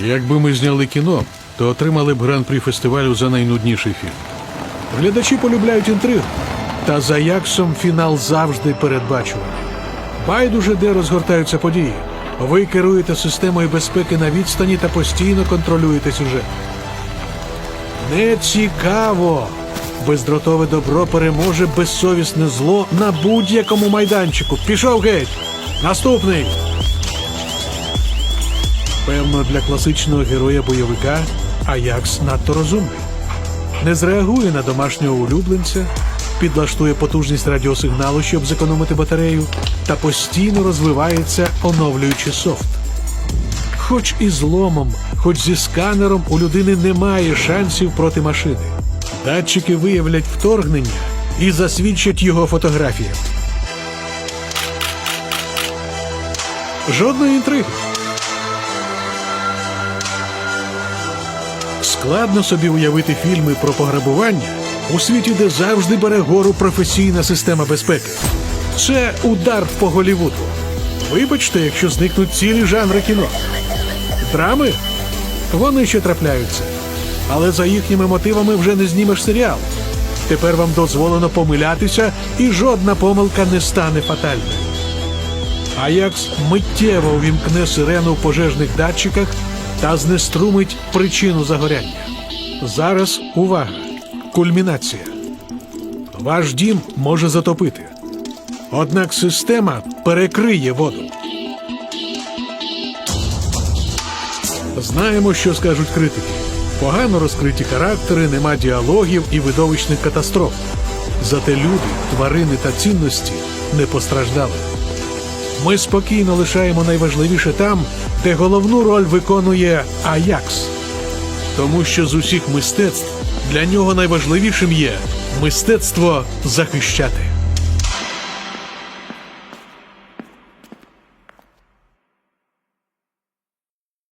Якби ми зняли кіно, то отримали б гран-прі фестивалю за найнудніший фільм. Глядачі полюбляють інтригу, та за Яксом фінал завжди передбачуваний. Байдуже, де розгортаються події. Ви керуєте системою безпеки на відстані та постійно контролюєте сюжет. Не цікаво. Бездротове добро переможе безсовісне зло на будь-якому майданчику. Пішов геть. Наступний. Певно, для класичного героя бойовика Аякс надто розумний. Не зреагує на домашнього улюбленця, підлаштує потужність радіосигналу, щоб зекономити батарею, та постійно розвивається, оновлюючи софт. Хоч і зломом, хоч зі сканером у людини немає шансів проти машини. Датчики виявлять вторгнення і засвідчать його фотографіям. Жодної інтриги. Складно собі уявити фільми про пограбування у світі, де завжди бере гору професійна система безпеки. Це удар по Голівуду. Вибачте, якщо зникнуть цілі жанри кіно. Драми? Вони ще трапляються. Але за їхніми мотивами вже не знімеш серіал. Тепер вам дозволено помилятися, і жодна помилка не стане фатальною. Аякс миттєво увімкне сирену в пожежних датчиках та знеструмить причину загоряння. Зараз увага! Кульмінація. Ваш дім може затопити. Однак система перекриє воду. Знаємо, що скажуть критики. Погано розкриті характери, нема діалогів і видовищних катастроф. Зате люди, тварини та цінності не постраждали. Ми спокійно лишаємо найважливіше там, де головну роль виконує Аякс. Тому що з усіх мистецтв для нього найважливішим є мистецтво захищати.